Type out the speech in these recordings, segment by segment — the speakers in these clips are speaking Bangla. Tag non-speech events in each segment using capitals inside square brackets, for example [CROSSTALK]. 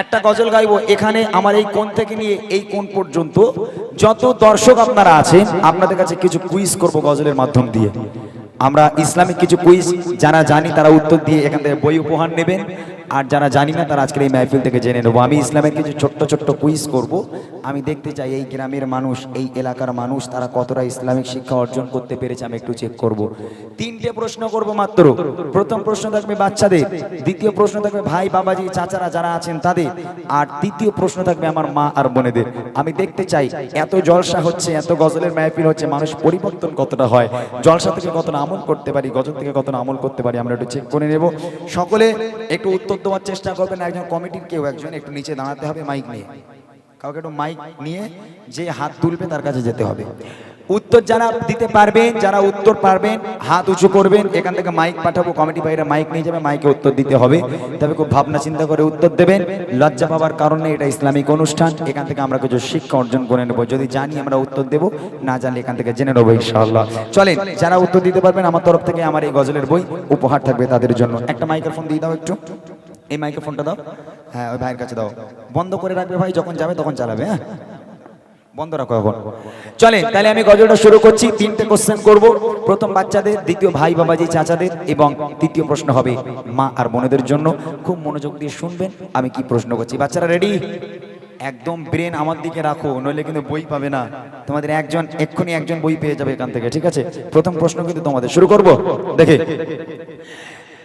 একটা গজল গাইব, এখানে আমার এই কোন থেকে নিয়ে এই কোন পর্যন্ত যত দর্শক আপনারা আছেন, আপনাদের কাছে কিছু কুইজ করব গজলের মাধ্যম দিয়ে। আমরা ইসলামিক কিছু কুইজ যারা জানি তারা উত্তর দিয়ে এখান থেকে বই উপহার নেবেন। আর যারা জানি না, তারা আজকের এই মাহফিল থেকে জেনে নেব। আমি ইসলামের কিছু ছোট্ট ছোট্ট কুইজ করব। আমি দেখতে চাই এই গ্রামের মানুষ, এই এলাকার মানুষ, তারা কতটা ইসলামিক শিক্ষা অর্জন করতে পেরেছে আমি একটু চেক করব। তিনটে প্রশ্ন করব মাত্র। প্রথম প্রশ্ন থাকবে বাচ্চাদের, দ্বিতীয় প্রশ্ন থাকবে ভাই, বাবাজি, চাচারা যারা আছেন তাদের, আর তৃতীয় প্রশ্ন থাকবে আমার মা আর বোনেদের। আমি দেখতে চাই এত জলসা হচ্ছে, এত গজলের মাহফিল হচ্ছে, মানুষ পরিবর্তন কতটা হয়? জলসা থেকে কতটা আমল করতে পারি, গজল থেকে কতটা আমল করতে পারি, আমরা একটু চেক করে নেব। সকলে একটু উত্তর দেওয়ার চেষ্টা করবেন একজন কমিটির কেউ একজন, একটু নিচে দাঁড়াতে হবে মাইক নিয়ে। কাউকে একটু মাইক নিয়ে যে হাত তুলবে তার কাছে যেতে হবে। উত্তর যারা দিতে পারবেন, যারা উত্তর পারবেন, হাত উঁচু করবেন, এখান থেকে মাইক পাঠাবো, কমিটি বাইরে মাইক নিয়ে যাবে, মাইকে উত্তর দিতে হবে। তবে খুব ভাবনা চিন্তা করে উত্তর দেবেন। লজ্জা পাওয়ার কারণে এটা ইসলামিক অনুষ্ঠান, এখান থেকে আমরা কিছু শিক্ষা অর্জন করে নেব। যদি জানি আমরা উত্তর দেবো, না জানলে এখান থেকে জেনে নেব ইনশাআল্লাহ। চলেন, যারা উত্তর দিতে পারবেন, আমার তরফ থেকে আমার এই গজলের বই উপহার থাকবে তাদের জন্য। একটা মাইক্রোফোন দিয়ে দাও একটু। এই মাইক্রোফোনটা দাও। হ্যাঁ ওই ভাইয়ের কাছে দাও। বন্ধ করে রাখবে ভাই, যখন যাবে তখন চালাবে হ্যাঁ? বন্ধ রাখো এখন। চলেন, তাহলে আমি গজলটা শুরু করছি, তিনটে কোশ্চেন করব। প্রথম বাচ্চাদের, দ্বিতীয় ভাই বাবাজি চাচাদের এবং তৃতীয় প্রশ্ন হবে মা আর বোনেদের জন্য। খুব মনোযোগ দিয়ে শুনবেন, আমি কি প্রশ্ন করছি? বাচ্চারা রেডি একদম ব্রেন আমার দিকে রাখো, নইলে কিন্তু বই পাবে না। তোমাদের একজন, এক্ষুনি একজন বই পেয়ে যাবে এখান থেকে, ঠিক আছে? প্রথম প্রশ্ন কিন্তু তোমাদের। শুরু করব? দেখে।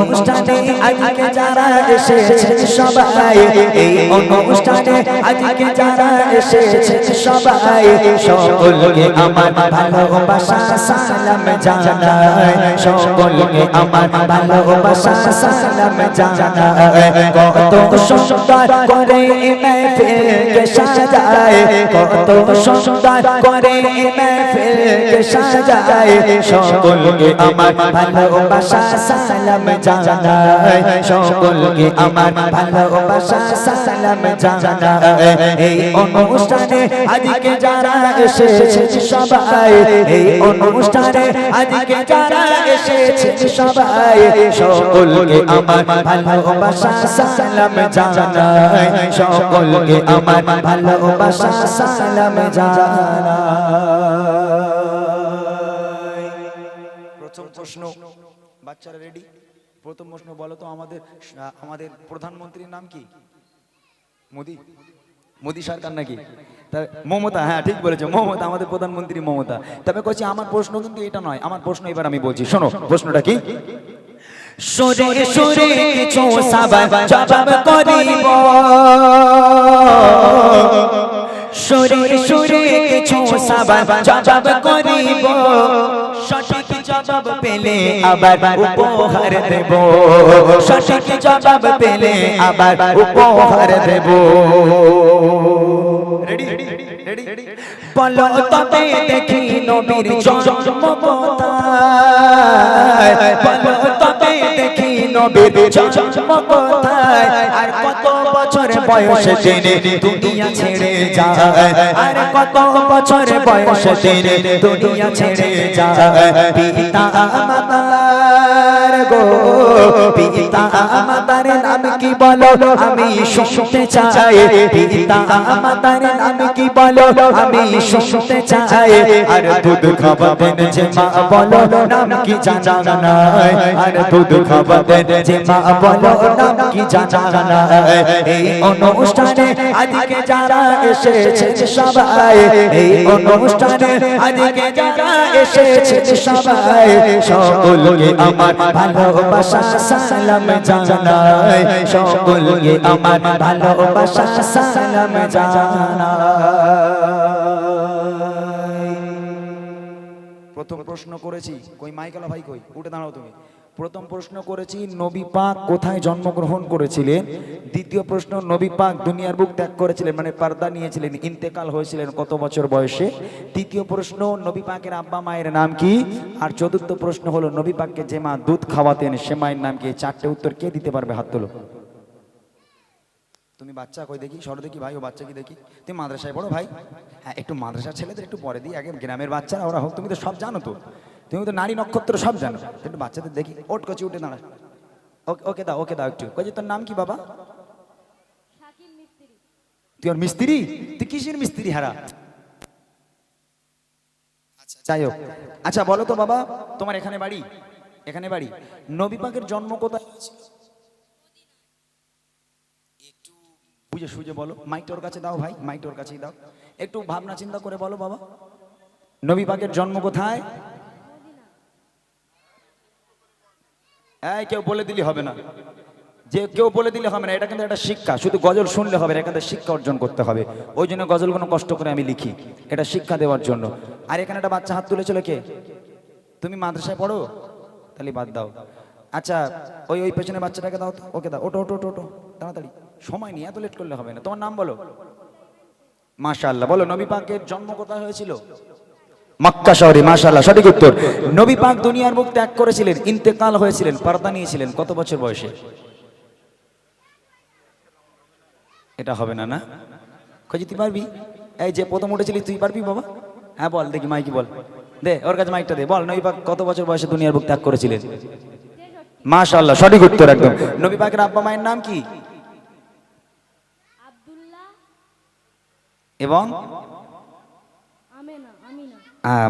অনুষ্ঠানে আজকে যারা এসেছে সবাই, এই অনুষ্ঠানে আজকে যারা এসেছে সবাই, সকলকে আমার ভালোবাসা সালাম জানাই। সকলকে আমার ভালোবাসা সালাম জানাই। কত সুন্দর করে মেহফিলকে সাজায় কত সুন্দর করে মেহফিলকে সাজায় সকলকে আমার ভালোবাসা সালাম জানাই, সকলকে আমার ভালোবাসা সালাম জানাই। এই অনুষ্ঠানে আজকে যারা এসেছে সবাই, এই অনুষ্ঠানে আজকে যারা এসেছে সবাই, সকলকে আমার ভালোবাসা সালাম জানাই। সকলকে আমার ভালোবাসা সালাম জানাই। প্রথম প্রশ্ন, বাচ্চারা রেডি প্রথম প্রশ্ন বলো তো আমাদের আমাদের প্রধানমন্ত্রীর নাম কি মোদি মোদি সরকার নাকি মমতা হ্যাঁ ঠিক বলেছ মমতা আমাদের প্রধানমন্ত্রী মমতা তবে কইছি আমার প্রশ্ন কিন্তু এটা নয় আমার প্রশ্ন এবার আমি বলছি শোনো প্রশ্নটা কি সরে সরে কিছু জবাব করিব সরে সরে কিছু জবাব করিব জবাব পেলে আবার উপহার দেব। সঠিক জবাব পেলে আবার উপহার দেব। রেডি রেডি তবে দেখি নবীর জন্ম কোথায়। বলো তবে দেখি নবীর জন্ম কোথায়? আর কত বছর বয়সে জেনে দুনিয়া ছেড়ে যায়? আর কত বছর বয়সে জেনে দুনিয়া ছেড়ে যায়? পিতা মাতার গো। পিতা মাতার নাম কি বলো? আমি শুনতে চাই। পিতা মাতার নাম কি বলো? আমি শুনতে চাই। আর দুধ খাওয়াতেন যে মা বলো, নাম কি জানা নাই? আর দুধ খাওয়াতেন যে মা বলো, নাম কি জানা নাই? এই অনুষ্ঠানে আজকে যারা এসেছে সবাই, এই অনুষ্ঠানে আজকে যারা এসেছে সবাই, সকলকে আমার ভালোবাসা, সালাম জানাই। সকলকে আমার ভালোবাসা, সালাম জানাই। প্রথম প্রশ্ন করেছি। কই, মাইকেল ভাই কই? উঠে দাঁড়াও তুমি। প্রথম প্রশ্ন করেছি, নবী পাক কোথায় জন্মগ্রহণ করেছিলেন? দ্বিতীয় প্রশ্ন, নবী পাক দুনিয়ার বুক ত্যাগ করেছিলেন মানে পর্দা নিয়েছিলেন, ইন্তেকাল হয়েছিলেন কত বছর বয়সে? তৃতীয় প্রশ্ন, নবী পাকের আব্বা মায়ের নাম কি? আর চতুর্থ প্রশ্ন হলো, নবী পাককে যে মা দুধ খাওয়াতেন, সে মায়ের নাম কি? চারটে উত্তর কে দিতে পারবে? হাত তোলো। তুমি বাচ্চা কই দেখি? সর দেখি ভাই, ও বাচ্চা কি দেখি? তুমি মাদ্রাসায় পড়ো ভাই? হ্যাঁ একটু মাদ্রাসার ছেলেদের একটু পরে দিই, আগে গ্রামের বাচ্চারা, ওরা হোক, তুমি তো সব জানো তো। তুমি তো নারী নক্ষত্র সব জানো। একটু বাচ্চাদের দেখি ওট কচি উঠে দাঁড়া ওকে ওকে দাও ওকে দাও একটু। কচি তোর নাম কি বাবা? তুই ওর মিস্ত্রি? তুই কিসের মিস্ত্রি হারা? যাই হোক। আচ্ছা বলো তো বাবা তোমার এখানে বাড়ি? এখানে বাড়ি? নবী পাকের জন্ম কোথায়? একটু বুঝে সুঝে বলো। মাইকটা ওর কাছে দাও ভাই মাইকটা ওর কাছেই দাও। একটু ভাবনা চিন্তা করে বলো বাবা। নবী পাকের জন্ম কোথায়? এই, কেউ বলে দিলে হবে না। যে কেউ বলে দিলে হবে না, এটা কিন্তু একটা শিক্ষা। শুধু গজল শুনলে হবে না এখানে শিক্ষা অর্জন করতে হবে। ওই জন্য গজলগুলো কষ্ট করে আমি লিখি, এটা শিক্ষা দেওয়ার জন্য। আর এখানে একটা বাচ্চা হাত তুলেছিল কে? তুমি মাদ্রাসায় পড়ো? তাহলে বাদ দাও। আচ্ছা ওই ওই পেছনে বাচ্চাটাকে দাও ওকে দাও। ওটো ওটো ওটো ওটো তাড়াতাড়ি। সময় নিয়ে এত লেট করলে হবে না। তোমার নাম বলো। মাশাআল্লাহ। বলো, নবী পাকের জন্ম কোথায় হয়েছিল? মক্কা শহরে মাশাআল্লাহ সঠিক উত্তর। নবী পাক দুনিয়ার মুখ ত্যাগ করেছিলেন ইন্তেকাল হয়েছিলেন পর্দা নিয়েছিলেন কত বছর বয়সে? এটা হবে না না? খোঁজি তুই পারবি? এই যে প্রথম উঠেছিলি তুই পারবি বাবা? হ্যাঁ বল দেখি মাইকি বল। দে ওর কাছে মাইকটা দে বল নবী পাক কত বছর বয়সে দুনিয়ার বুক ত্যাগ করেছিলেন? মাশাআল্লাহ সঠিক উত্তর একদম। নবী পাকের আব্বা মায়ের নাম কি? আব্দুল্লাহ। এবং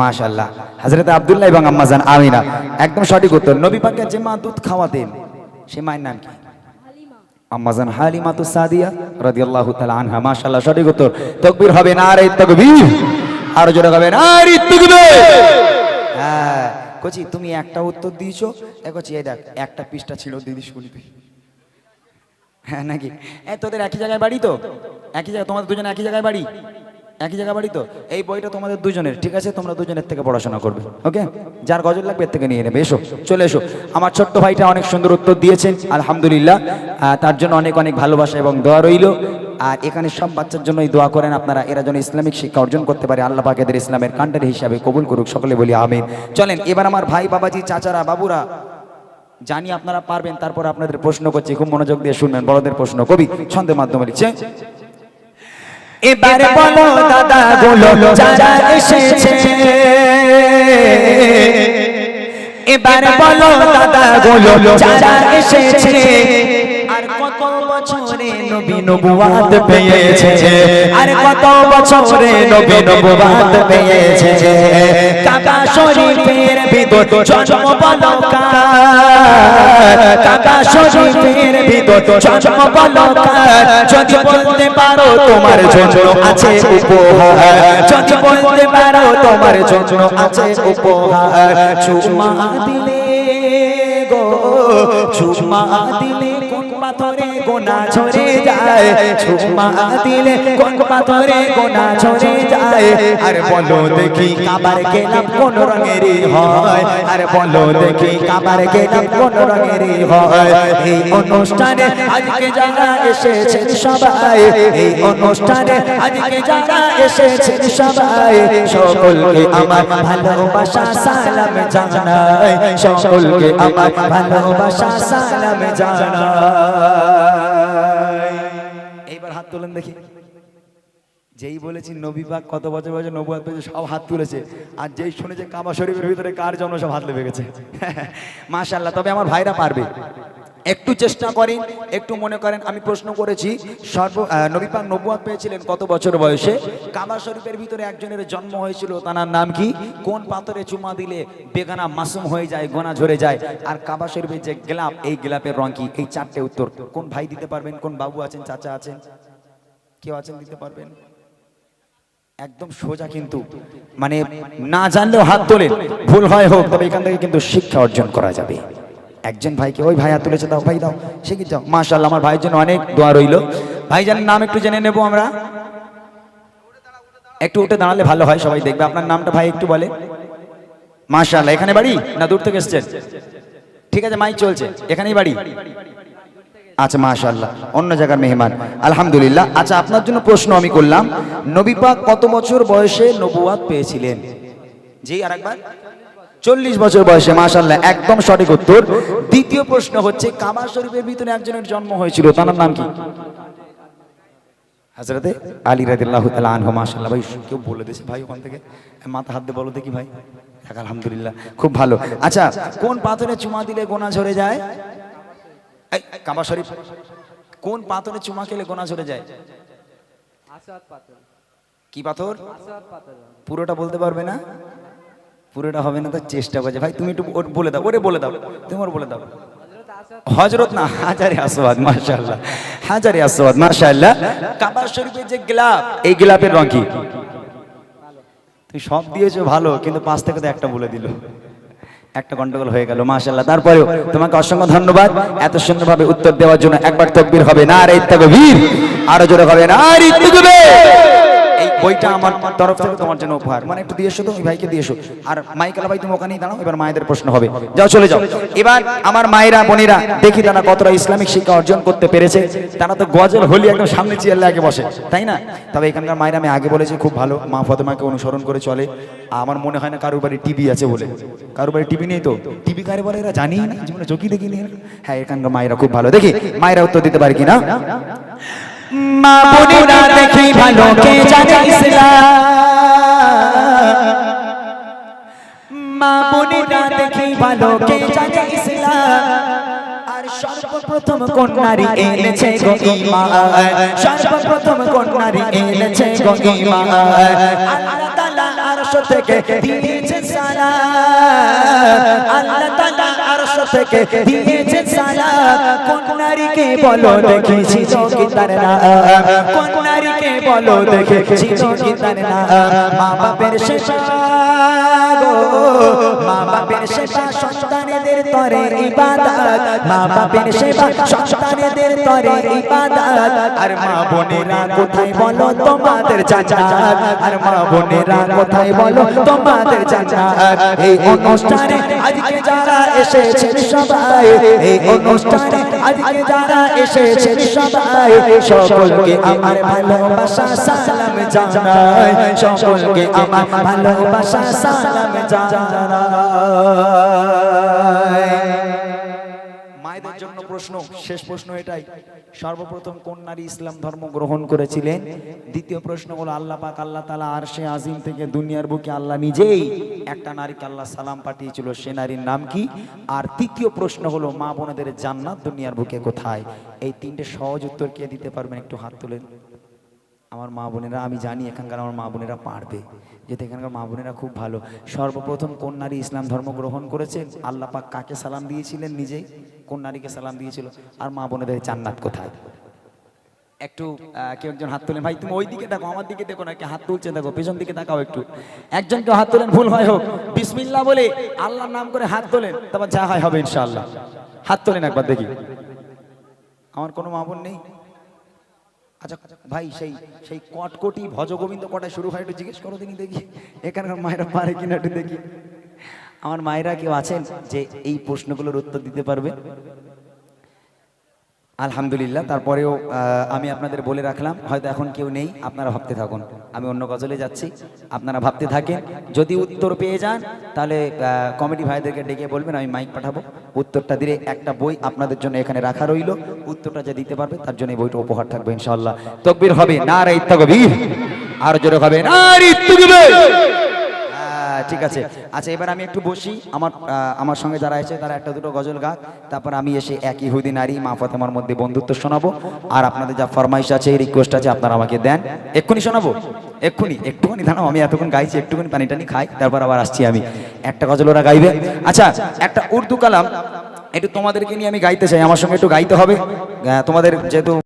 মাশাআল্লাহ। হযরত আব্দুল্লাহ এবং আম্মাজান আমিনা। একদম সঠিক উত্তর। নবী পাকের যে মা দুধ খাওয়াতেন সে মায়ের নাম কি? হালিমা। আম্মাজান হালিমা তু সাদিয়া রাদিয়াল্লাহু তাআলা আনহা। মাশাআল্লাহ সঠিক উত্তর। তাকবীর হবে না আরে তাকবীর। আর জোরে হবে না আরে তাকবীর। হ্যাঁ কোচি তুমি একটা উত্তর দিয়েছ। এই দেখ একটা পৃষ্ঠা ছিল দিদি শুনি তুই হ্যাঁ নাকি? এ তোদের একই জায়গায় বাড়ি তো? একই জায়গায় তোমাদের দুজন একই জায়গায় বাড়ি? একই জায়গা বাড়ি তো? এই বইটা তোমাদের দুজনের, ঠিক আছে? তোমরা দুজনের থেকে পড়াশোনা করবে, ওকে? যার গজল লাগবে এর থেকে নিয়ে নেবে, এসো, চলে এসো। আমার ছোট্ট ভাইটা অনেক সুন্দর উত্তর দিয়েছেন, আলহামদুলিল্লাহ। তার জন্য অনেক অনেক ভালোবাসা এবং দোয়া রইল। আর এখানে সব বাচ্চার জন্যই দোয়া করেন আপনারা, এরা যেন ইসলামিক শিক্ষা অর্জন করতে পারে, আল্লাহ পাক এদের ইসলামের কান্ডারি হিসাবে কবুল করুক, সকলে বলি আমিন। চলেন, এবার আমার ভাই, বাবাজি, চাচারা, বাবুরা, জানি আপনারা পারবেন, তারপর আপনাদের প্রশ্ন করছি, খুব মনোযোগ দিয়ে শুনবেন, বড়দের প্রশ্ন, কবি, ছন্দের মাধ্যমে লিখছে এবারে বলো দাদা গুলো যারা এসেছে। এবারে বলো দাদা গুলো যারা এসেছে। আর কত বছরে নবী নবুয়াত পেয়েছে। আর কত বছরে নবী নবুয়াত পেয়েছে। কাবা শরীফের জন্ম বলো কার? ভিতর জন্ম বলো কার যদি বলতে পারো তোমার জন্য আছে যদি বলতে পারো তোমার জন্য আছে, উপহার। চুমা দিলে গো চুমা দিলে গোনা ঝরে যায় চুমা দিলে কোন পাথরে গোনা ঝরে যায়। আর বলো দেখি কাবার গেলাম কোন রঙেরই হয়। আর বলো দেখি কাবার গেলাম কোন রঙেরই হয়। এই অনুষ্ঠানে আজকে যারা এসেছেন সবাই এই অনুষ্ঠানে আজকে যারা এসেছেন সবাই সকলকে আমার ভালোবাসা সালাম জানাই। সকলকে আমার ভালোবাসা সালাম জানাই। তোলেন দেখি। যেই বলেছি নবী পাক কত বছর বয়সে নবুয়াত পেয়েছে, সব হাত তুলেছে। আর যেই শুনেছে কাবা শরীফের ভিতরে কার জন্য সব হাত লেগে গেছে। [LAUGHS] মাশাল্লাহ তবে আমার ভাইরা পারবে। একটু চেষ্টা করেন, একটু মনে করেন, আমি প্রশ্ন করেছি, সর্ব নবী পাক নবুয়াত পেয়েছিলেন কত বছর বয়সে? কাবা শরীফের ভিতরে একজনের জন্ম হয়েছিল তার নাম কি? কোন পাথরে চুমা দিলে বেগানা মাসুম হয়ে যায়, গোনা ঝরে যায়? আর কাবা শরীফের যে গ্লাপ, এই গ্লাপের রং কি? এই চারটে উত্তর। কোন ভাই দিতে পারবেন? কোন বাবু আছেন, চাচা আছেন? কেউ আছেন দিতে পারবেন? একদম সোজা কিন্তু। মানে না জানলেও হাত তোলে। ভুল হয় হোক তবে এখান থেকে কিন্তু শিক্ষা অর্জন করা যাবে। একজন ভাইকে ওই ভাই হাত তুলেছে দাও ভাই দাও। শিখে যাও মাশাল্লাহ আমার ভাইয়ের জন্য অনেক দোয়া রইল। ভাইজানের নাম একটু জেনে নেব আমরা। একটু উঠে দাঁড়ালে ভালো হয় সবাই দেখবে। আপনার নামটা ভাই একটু বলে। মাশাআল্লাহ এখানে বাড়ি না দূর থেকে এসছেন? ঠিক আছে মাইক চলছে। এখানেই বাড়ি। আচ্ছা মাশাআল্লাহ। অন্য জায়গার মেহমান। আলহামদুলিল্লাহ। আচ্ছা আপনার জন্য প্রশ্ন আমি করলাম। নবী পাক কত বছর বয়সে নবুয়াত পেয়েছিলেন? জি আর একবার চল্লিশ বছর বয়সে, মাশাআল্লাহ। একদম সঠিক উত্তর। দ্বিতীয় প্রশ্ন হচ্ছে কাবা শরীফের ভিতরে একজনের জন্ম হয়েছিল। তার নাম কি? হাজরতে আলী রাদিল্লাহ আনহু মাশাল্লাহ ভাই, কেউ বলে দিয়েছে ভাই ওখান থেকে। মাথা হাত দিয়ে বলো দেখি ভাই। আলহামদুলিল্লাহ। খুব ভালো। আচ্ছা কোন পাথরে চুমা দিলে গোনা ঝরে যায়? এই কাবা শরীফ। কোন পাথরে চুমা খেলে গোনা ঝরে যায়? কি পাথর? পাথর। পুরোটা বলতে পারবে না? পুরোটা হবে না তো চেষ্টা করছে। ভাই তুমি একটু ওর বলে দাও ওরে বলে দাও তুমি ওর বলে দাও। হজরত না হাজারে আসওয়াদ মাশাআল্লাহ। হাজারে আসওয়াদ মাশাআল্লাহ। কাবা শরীফের যে গোলাপ এই গোলাপের রং কি? তুই সব দিয়েছ ভালো কিন্তু পাঁচ থেকে তো একটা বলে দিল। একটা গন্ডগোল হয়ে গেল, মাশাআল্লাহ। তারপরেও তোমাকে অসংখ্য ধন্যবাদ। এত সুন্দরভাবে উত্তর দেওয়ার জন্য একবার তকবীর হবে। না আর ইত্তাকবীর আরও জোরে হবে না আর এই বইটা আমার তরফ থেকে তোমার জন্য উপহার। মানে একটু দিয়ে এসো তো ওই ভাইকে দিয়ে এসো আর মাইকেলা ভাই তুমি ওখানেই দাঁড়াও এবার মায়েদের প্রশ্ন হবে। যাও চলে যাও। এবার আমার মায়েরা বোনেরা দেখি তারা কতটা ইসলামিক শিক্ষা অর্জন করতে পেরেছে। তারা তো গজল হলি একদম সামনে চেয়ার আগে বসে তাই না? তবে এখানকার মায়েরা আমি আগে বলেছি খুব ভালো মা ফতেমাকে অনুসরণ করে চলে। আমার মনে হয় না কারোর বাড়ি টিভি আছে বলে। কারোর বাড়ি টিভি নেই তো? টিভি কারে বলে এরা? জানি। না জীবনে চোখি দেখিনি। হ্যাঁ এখানকার মায়েরা খুব ভালো। দেখি মায়েরা উত্তর দিতে পারে কিনা? মা বোনেরা দেখি ভালো কে জানে ইসলাম? মা বোনেরা দেখি ভালো কে জানে ইসলাম? আর সর্বপ্রথম কোন নারী এনেছে গো ঈমান সর্বপ্রথম কোন নারী এনেছে গো ঈমান আল্লাহ তাআলা আরশ থেকে দিয়েছে সালাম। আল্লাহ তাআলা থেকে দিয়েছে সালাম কোন নারীকে বলো দেখেছি কি তার নাম কোন নারীকে বলো দেখেছি কি তার নাম মা বাপের সেবা গো। মা বাপের সেবা সন্তানেদের তরে ইবাদত। মা বাপের সেবা সন্তানেদের তরে ইবাদত। আর মা বোনেরা কোথায় বলো তোমাদের জান্নাত? আর মা বোনেরা কোথায় বলো তোমাদের জান্নাত? এই অনুষ্ঠানে আজকে যারা এসেছেন সবাই, এই অনুষ্ঠানে আজকে যারা এসেছেন সবাই, সকলকে আমার ভালোবাসা সালাম জানাই। সকলকে আমার ভালোবাসা সালাম জানাই। মায়েদের জন্য প্রশ্ন শেষ প্রশ্ন এটাই। সর্বপ্রথম কোন নারী ইসলাম ধর্ম গ্রহণ করেছিলেন? দ্বিতীয় প্রশ্ন হলো আল্লাহ পাক আল্লাহ তালা আরশে সে আজিম থেকে দুনিয়ার বুকে আল্লাহ নিজেই একটা নারীকে আল্লাহ সালাম পাঠিয়েছিল সে নারীর নাম কি? আর তৃতীয় প্রশ্ন হলো মা বোনেদের জান্নাত দুনিয়ার বুকে কোথায়? এই তিনটে সহজ উত্তর কে দিতে পারবেন? একটু হাত তুলেন। আমার মা বোনেরা, আমি জানি এখানকার আমার মা বোনেরা পারবে, যেহেতু এখানকার মা বোনেরা খুব ভালো। সর্বপ্রথম কোন নারী ইসলাম ধর্ম গ্রহণ করেছেন আল্লাহ পাক কাকে সালাম দিয়েছিলেন নিজেই? কোন নারীকে সালাম দিয়েছিল। আর মা বোনেদের জান্নাত কোথায়? একটু কেউ একজন হাত তোলেন। ভাই, তুমি ওই দিকে দেখো, আমার দিকে দেখো না, কে হাত তুলছে দেখো, পেছন দিকে তাকাও একটু। একজন কেউ হাত তোলেন, ভুল হয় হোক। বিসমিল্লা বলে আল্লাহর নাম করে হাত তোলেন, তারপর যা হয় হবে ইনশাআল্লাহ। হাত তোলেন একবার দেখি। আমার কোনো মা বোন নেই? আচ্ছা ভাই, সেই সেই কটকটি ভজগোবিন্দ কটায় শুরু হয় একটু জিজ্ঞেস করো দেখি দেখি। এখানকার মায়েরা পারে কিনা একটু দেখি। আমার মায়েরা কেউ আছেন যে এই প্রশ্নগুলোর উত্তর দিতে পারবে? আলহামদুলিল্লাহ, তারপরেও আমি আপনাদের বলে রাখলাম, হয়তো এখন কেউ নেই, আপনারা ভাবতে থাকুন। আমি অন্য গজলে যাচ্ছি, আপনারা ভাবতে থাকেন, যদি উত্তর পেয়ে যান, তাহলে কমেডি ভাইদেরকে ডেকে বলবেন, আমি মাইক পাঠাবো। উত্তরটা দিলে একটা বই আপনাদের জন্য এখানে রাখা রইল। উত্তরটা যে দিতে পারবে, তার জন্য এই বইটা উপহার থাকবে ইনশাল্লাহ তকবির হবে না রে ইত্তাকবীর আর জোরে হবে না রে ঠিক আছে। আচ্ছা এবার আমি একটু বসি। আমার আমার সঙ্গে যারা এসে তারা একটা দুটো গজল গাক তারপর আমি এসে এক ইহুদি নারী মা ফাতেমার মধ্যে বন্ধুত্ব শোনাবো। আর আপনাদের যা ফরমাইশ আছে রিকোয়েস্ট আছে আপনারা আমাকে দেন। এক্ষুনি শোনাবো? এক্ষুনি? একটুখানি দাঁড়াও আমি এতক্ষণ গাইছি একটুখানি পানি টানি খাই তারপর আবার আসছি আমি। একটা গজল ওরা গাইবে? আচ্ছা একটা উর্দু কালাম একটু তোমাদেরকে নিয়ে আমি গাইতে চাই। আমার সঙ্গে একটু গাইতে হবে। তোমাদের যেহেতু